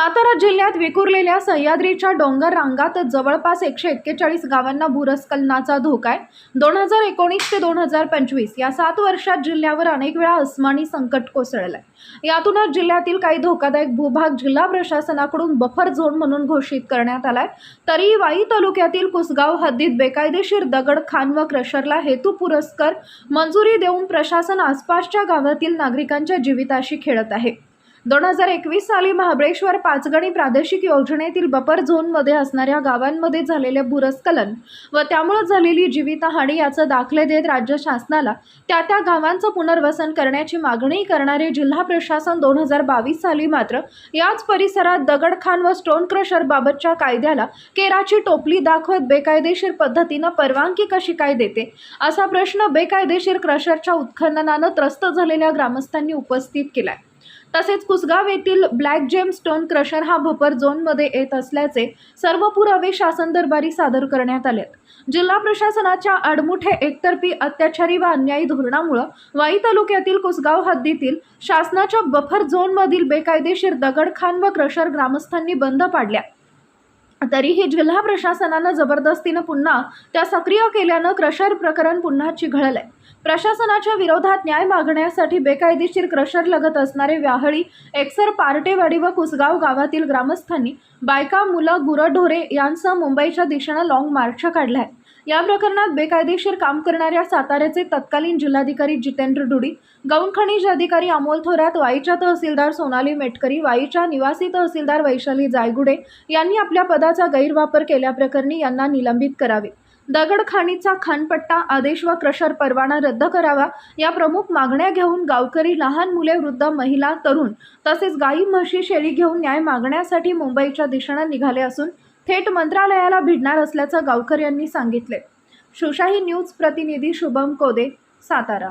सातारा जिल्ह्यात विखुरलेल्या सह्याद्रीच्या डोंगर रांगात जवळपास एकशे एक्केचाळीस गावांना भूरस्खलनाचा धोका आहे. दोन हजार एकोणीस ते दोन हजार पंचवीस या सात वर्षात जिल्ह्यावर अनेक वेळा अस्मानी संकट कोसळलंय. यातूनच जिल्ह्यातील काही धोकादायक भूभाग जिल्हा प्रशासनाकडून बफर झोन म्हणून घोषित करण्यात आलाय. तरी वाई तालुक्यातील कुसगाव हद्दीत बेकायदेशीर दगड खान व क्रशरला हेतू पुरस्कार मंजुरी देऊन प्रशासन आसपासच्या गावातील नागरिकांच्या जीविताशी खेळत आहे. दोन हजार एकवीस साली महाबळेश्वर पाचगणी प्रादेशिक योजनेतील बफर झोनमध्ये असणाऱ्या गावांमध्ये झालेले भूरस्खलन व त्यामुळे झालेली जीवितहानी याचं दाखले देत राज्य शासनाला त्या त्या गावांचं पुनर्वसन करण्याची मागणी करणारे जिल्हा प्रशासन दोन हजार बावीस साली मात्र याच परिसरात दगडखान व स्टोन क्रशर बाबतच्या कायद्याला केराची टोपली दाखवत बेकायदेशीर पद्धतीनं परवानगी कशी काय देते? असा प्रश्न बेकायदेशीर क्रशरच्या उत्खननानं त्रस्त झालेल्या ग्रामस्थांनी उपस्थित केलाय. तसेच कुसगाव येथील ब्लॅक जेम स्टोन क्रशर हा भपर झोनमध्ये येत असल्याचे सर्व पुरावे शासन दरबारी सादर करण्यात आले जिल्हा प्रशासनाच्या आडमुठे एकतर्फी अत्याचारी व अन्यायी धोरणामुळं वाई तालुक्यातील कुसगाव हद्दीतील शासनाच्या बफर झोनमधील बेकायदेशीर दगडखान व क्रशर ग्रामस्थांनी बंद पाडल्या. तरीही जिल्हा प्रशासनानं जबरदस्तीनं पुन्हा त्या सक्रिय केल्यानं क्रशर प्रकरण पुन्हा चिघळलंय. प्रशासनाच्या विरोधात न्याय मागण्यासाठी बेकायदेशीर क्रशर लगत असणारे व्याहळी एकसर पार्टेवाडी व कुसगाव गावातील ग्रामस्थांनी बायका मुलं गुरढोरे यांसह मुंबईच्या दिशेनं लाँग मार्च काढलाय. या प्रकरणात बेकायदेशीर काम करणाऱ्या साताऱ्याचे तत्कालीन जिल्हाधिकारी जितेंद्र डुडी गौण खनिज अधिकारी अमोल थोरात वाईच्या तहसीलदार सोनाली मेटकरी वाईच्या निवासी तहसीलदार वैशाली जायगुडे यांनी आपल्या पदाचा गैरवापर केल्याप्रकरणी यांना निलंबित करावे. दगडखाणीचा खानपट्टा आदेश व क्रशर परवाना रद्द करावा या प्रमुख मागण्या घेऊन गावकरी लहान मुले वृद्ध महिला तरुण तसेच गाई म्हशी शेळी घेऊन न्याय मागण्यासाठी मुंबईच्या दिशेनं निघाले असून थेट मंत्रालयाला भिडणार असल्याचं गावकर यांनी सांगितले शिवशाही न्यूज प्रतिनिधी शुभम कोदे सातारा.